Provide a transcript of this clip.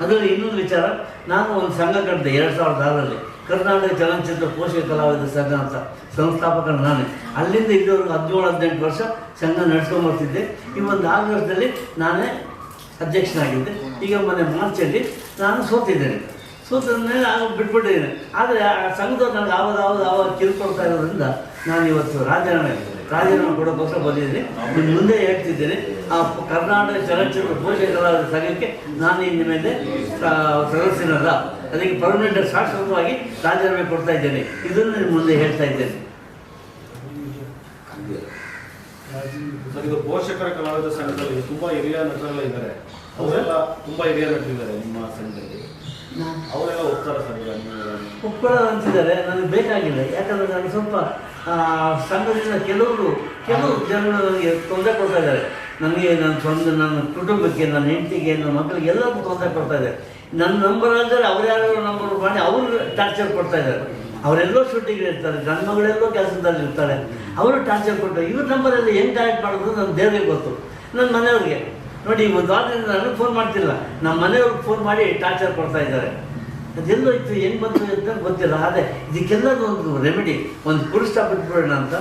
ಅದರಲ್ಲಿ ಇನ್ನೊಂದು ವಿಚಾರ, ನಾನು ಒಂದು ಸಂಘ ಕಟ್ಟಿದೆ, ಎರಡು ಸಾವಿರದ ಆರರಲ್ಲಿ. ಕರ್ನಾಟಕ ಚಲನಚಿತ್ರ ಪೋಷಕ ಕಲಾವಿದ ಸಂಘ ಅಂತ ಸಂಸ್ಥಾಪಕ ನಾನೇ. ಅಲ್ಲಿಂದ ಇಲ್ಲಿವರೆಗೂ ಹದಿನೇಳು, ಹದಿನೆಂಟು ವರ್ಷ ಸಂಘ ನಡೆಸ್ಕೊಂಡು ಬರ್ತಿದ್ದೆ. ಈ ಒಂದು ಆರು ವರ್ಷದಲ್ಲಿ ನಾನೇ ಅಧ್ಯಕ್ಷನಾಗಿದ್ದೆ. ಈಗ ಮೊನ್ನೆ ಮಾರ್ಚಲ್ಲಿ ನಾನು ಸೋತಿದ್ದೇನೆ. ಸೋತ ಮೇಲೆ ಬಿಟ್ಬಿಟ್ಟಿದ್ದೇನೆ. ಆದರೆ ಆ ಸಂಘದವ್ರು ನನಗೆ ಆವಾಗ ಆವಾಗ ಆವಾಗ ಕಿರುಕೊಳ್ತಾ ಇರೋದ್ರಿಂದ ನಾನು ಇವತ್ತು ರಾಜೀನಾಮೆ ರಾಜೀನಾಮೆ ಕೊಡೋಕ್ಕೋಸ್ಕರ ಬಂದಿದ್ದೀನಿ. ನಿಮ್ಮ ಮುಂದೆ ಹೇಳ್ತಿದ್ದೇನೆ. ಆ ಕರ್ನಾಟಕ ಚಲನಚಿತ್ರ ಪೋಷಕರಾದ ಕಲಾವಿದ ಸಂಘಕ್ಕೆ ನಾನು ಇನ್ನು ಮೇಲೆ ಸದಸ್ಯನಲ್ಲ. ಅದಕ್ಕೆ ಪರ್ಮನೆಂಟ್ ಶಾಶ್ವತವಾಗಿ ರಾಜೀನಾಮೆ ಕೊಡ್ತಾ ಇದ್ದೇನೆ. ಇದನ್ನು ನಿಮ್ಮ ಮುಂದೆ ಹೇಳ್ತಾ ಇದ್ದೇನೆ. ಸರ್ ಇದು ಪೋಷಕರ ಕಲಾವಿದ ಸಂಘದಲ್ಲಿ ತುಂಬಾ ಹಿರಿಯ ನಟರೆಲ್ಲ ಇದ್ದಾರೆ ಅವರೆಲ್ಲ ತುಂಬಾ ಹಿರಿಯ ನಟರಿದ್ದಾರೆ ನಿಮ್ಮ ಸಂಘದಲ್ಲಿ. ಅವರೆಲ್ಲ ಹೋಗ್ತಾರೆ ಸರ್ ನೀವು ಅಂತಿದ್ದಾರೆ. ನನಗೆ ಬೇಕಾಗಿಲ್ಲ. ಯಾಕಂದರೆ ನಾನು ಸ್ವಲ್ಪ ಸಂಘದಿಂದ ಕೆಲವರು ಕೆಲವು ಜನರು ನನಗೆ ತೊಂದರೆ ಕೊಡ್ತಾ ಇದ್ದಾರೆ. ನನಗೆ ನನ್ನ ಸ್ವಂತ, ನನ್ನ ಕುಟುಂಬಕ್ಕೆ, ನನ್ನ ಹೆಂಡತಿಗೆ, ನನ್ನ ಮಕ್ಕಳಿಗೆ ಎಲ್ಲರಿಗೂ ತೊಂದರೆ ಕೊಡ್ತಾ ಇದ್ದಾರೆ. ನನ್ನ ನಂಬರ್ ಅಂದರೆ ಅವ್ರು ಯಾರು ನಂಬರ್ ಮಾಡಿ ಅವರು ಟಾರ್ಚರ್ ಕೊಡ್ತಾ ಇದ್ದಾರೆ. ಅವರೆಲ್ಲೋ ಶೂಟಿಂಗ್ ಇರ್ತಾರೆ. ನನ್ನ ಮಗಳೆಲ್ಲೋ ಕೆಲಸದಲ್ಲಿ ಇರ್ತಾರೆ ಅವರು ಟಾರ್ಚರ್ ಕೊಟ್ಟರು ಇವ್ರ ನಂಬರೆಲ್ಲ ಹೆಂಗೆ ಡೈರೆಕ್ಟ್ ಮಾಡೋದು ನನ್ನ ದೇವರಿಗೆ ಗೊತ್ತು. ನನ್ನ ಮನೆಯವ್ರಿಗೆ. ನೋಡಿ ಒಂದು ವಾರದಿಂದ ನಾನು ಫೋನ್ ಮಾಡ್ತಿಲ್ಲ. ನಮ್ಮ ಮನೆಯವ್ರಿಗೆ ಫೋನ್ ಮಾಡಿ ಟಾರ್ಚರ್ ಕೊಡ್ತಾ ಇದ್ದಾರೆ. ಅದೆಲ್ಲೋ ಇತ್ತು ಹೆಂಗೆ ಬಂತು ಅಂತ ಗೊತ್ತಿಲ್ಲ. ಆದರೆ ಇದಕ್ಕೆಲ್ಲದೂ ಒಂದು ರೆಮಿಡಿ ಒಂದು ಪುರುಷ ಬಿಟ್ಬಿಡೋಣ ಅಂತ